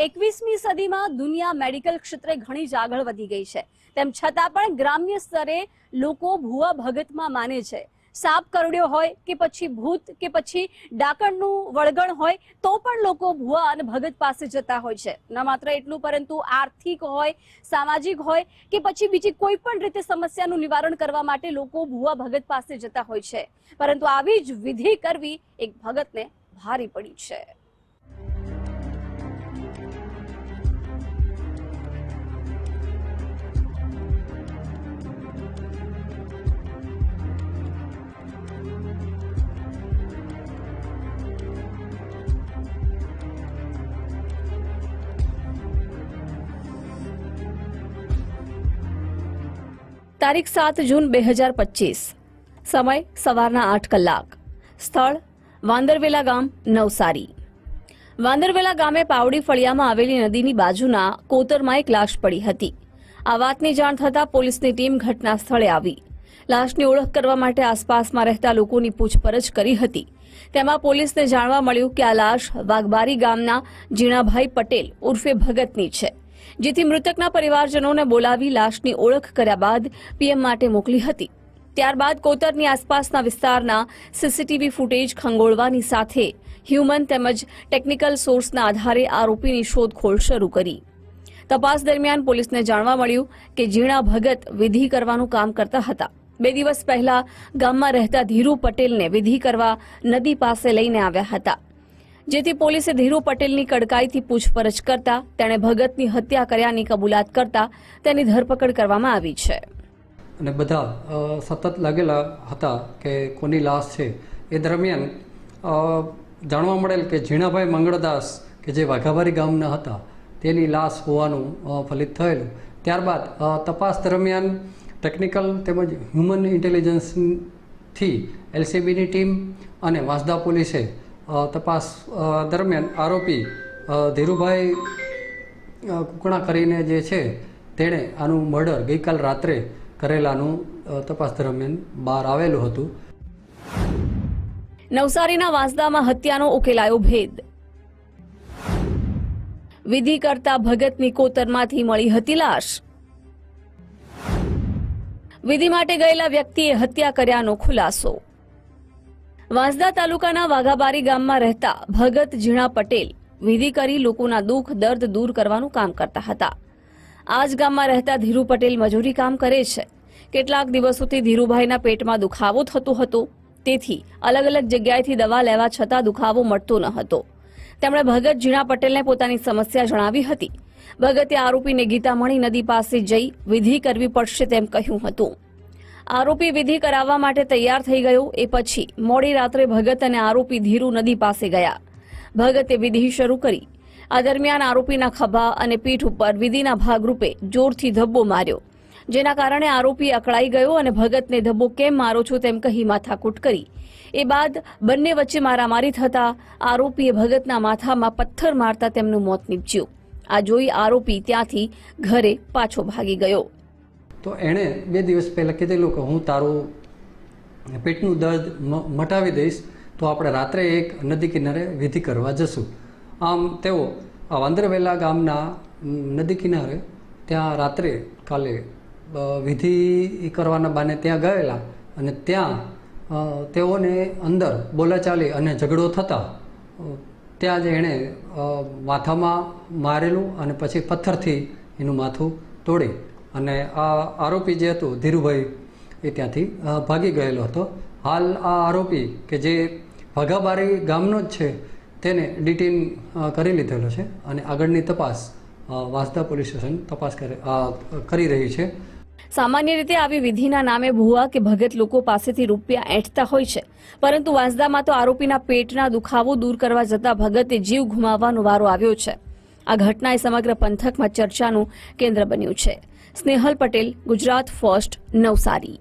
એકવીસમી સદીમાં દુનિયા મેડિકલ ક્ષેત્રે ઘણી જ આગળ વધી ગઈ છે. તેમ છતાં પણ ગ્રામ્ય સ્તરે લોકો ભુવા ભગતમાં માને છે. સાપ કરડ્યો હોય કે પછી ભૂત કે પછી ડાકણનું વળગણ હોય તો પણ લોકો ભુવા અને ભગત પાસે જતા હોય છે. ન માત્ર એટલું, પરંતુ આર્થિક હોય, સામાજિક હોય કે પછી બીજી કોઈ પણ રીતે સમસ્યાનું નિવારણ કરવા માટે લોકો ભુવા ભગત પાસે જતા હોય છે. પરંતુ આવી જ વિધિ કરવી એક ભગતને ભારી પડી છે. તારીખ સાત જૂન બે હજાર પચીસ. સમય સવારના આઠ કલાક. સ્થળ વાંદરવેલા ગામ, નવસારી. વાંદરવેલા ગામે પાવડી ફળિયામાં આવેલી નદીની બાજુના કોતરમાં એક લાશ પડી હતી. આ વાતની જાણ થતાં પોલીસની ટીમ ઘટના સ્થળે આવી. લાશની ઓળખ કરવા માટે આસપાસમાં રહેતા લોકોની પૂછપરછ કરી હતી. તેમાં પોલીસને જાણવા મળ્યું કે આ લાશ વાઘબારી ગામના જીણાભાઈ પટેલ ઉર્ફે ભગતની છે. જેથી મૃતકના પરિવારજનોને બોલાવી લાશની ઓળખ કર્યા બાદ પીએમ માટે મોકલી હતી. ત્યારબાદ કોતરની આસપાસના વિસ્તારના સીસીટીવી ફૂટેજ ખંગોળવાની સાથે હ્યુમન તેમજ ટેકનિકલ સોર્સના આધારે આરોપીની શોધખોળ શરૂ કરી. તપાસ દરમિયાન પોલીસને જાણવા મળ્યું કે જીણા ભગત વિધિ કરવાનું કામ કરતા હતા. બે દિવસ પહેલા ગામમાં રહેતા ધીરુ પટેલને વિધિ કરવા નદી પાસે લઈને આવ્યા હતા. જેથી પોલીસે ધીરુ પટેલની કડકાઈથી પૂછપરછ કરતા, તેણે ભગતની હત્યા કર્યાની કબૂલાત કરતા, તેની ધરપકડ કરવામાં આવી છે. અને બધા સતત લાગેલા હતા કે કોની લાશ છે, એ દરમિયાન જાણવા મળેલ કે ઝીણાભાઈ મંગળદાસ, કે જે વાઘાબારી ગામના હતા, તેની લાશ હોવાનું ફલિત થયેલું. ત્યારબાદ તપાસ દરમિયાન ટેકનિકલ તેમજ હ્યુમન ઇન્ટેલિજન્સથી એલસીબીની ટીમ અને વાંસદા પોલીસે તપાસ દરમિયાન આરોપી ધીરુભાઈ કુકણા કરીને જે છે, તેણે આનું મર્ડર ગઈકાલ રાત્રે કરેલાનું તપાસ દરમિયાન બહાર આવેલું હતું. નવસારીના વાંસદામાં હત્યાનો ઉકેલાયો ભેદ. વિધિ કરતા ભગતની કોતરમાંથી મળી હતી લાશ. વિધિ માટે ગયેલા વ્યક્તિએ હત્યા કર્યાનો ખુલાસો. વાંસદા તાલુકાના વાઘાબારી ગામમાં રહેતા ભગત ઝીણા પટેલ વિધિ કરી લોકોના દુઃખ, દર્દ દૂર કરવાનું કામ કરતા હતા. આ જ ગામમાં રહેતા ધીરુ પટેલ મજૂરી કામ કરે છે. કેટલાક દિવસોથી ધીરુભાઈના પેટમાં દુખાવો થતો હતો. તેથી અલગ અલગ જગ્યાએથી દવા લેવા છતાં દુખાવો મળતો ન હતો. તેમણે ભગત ઝીણા પટેલને પોતાની સમસ્યા જણાવી હતી. ભગતે આરોપીને ગીતામણી નદી પાસે જઈ વિધિ કરવી પડશે તેમ કહ્યું હતું. આરોપી વિધિ કરાવવા માટે તૈયાર થઈ ગયો. એ પછી મોડી રાત્રે ભગત અને આરોપી ધીરુ નદી પાસે ગયા. ભગતે વિધિ શરૂ કરી. આ દરમિયાન આરોપીના ખભા અને પીઠ ઉપર વિધિના ભાગરૂપે જોરથી ધબ્બો માર્યો. જેના કારણે આરોપી અકળાઈ ગયો અને ભગતને ધબ્બો કેમ મારો છો તેમ કહી માથાકૂટ કરી. એ બાદ બંને વચ્ચે મારામારી થતા આરોપીએ ભગતના માથામાં પથ્થર મારતા તેમનું મોત નીપજ્યું. આ જોઈ આરોપી ત્યાંથી ઘરે પાછો ભાગી ગયો. તો એણે બે દિવસ પહેલાં કીધેલું કે હું તારું પેટનું દર્દ મટાવી દઈશ, તો આપણે રાત્રે એક નદી કિનારે વિધિ કરવા જશું. આમ તેઓ આ વાંદરવેલા ગામના નદી કિનારે ત્યાં રાત્રે કાલે વિધિ કરવાના બાને ત્યાં ગયેલા અને ત્યાં તેઓને અંદર બોલાચાલી અને ઝઘડો થતાં ત્યાં જ એણે માથામાં મારેલું અને પછી પથ્થરથી એનું માથું તોડી. અને આ આરોપી જે હતું, ધીરુભાઈ, એ ત્યાંથી ભાગી ગયેલો હતો. હાલ આ આરોપી કે જે ભગાબારી ગામનો જ છે, તેને ડિટેન કરી લીધેલો છે અને આગળની તપાસ વાંસદા પોલીસ સ્ટેશન તપાસ કરી રહી છે. સામાન્ય રીતે આવી વિધિના નામે ભૂવા કે ભગત લોકો પાસેથી રૂપિયા એંઠતા હોય છે. પરંતુ વાંસદામાં તો આરોપીના પેટના દુખાવો દૂર કરવા જતા ભગતે જીવ ગુમાવવાનો વારો આવ્યો છે. આ ઘટનાએ સમગ્ર પંથકમાં ચર્ચાનું કેન્દ્ર બન્યું છે. સ્નેહલ પટેલ ગુજરાત ફર્સ્ટ નવસારી.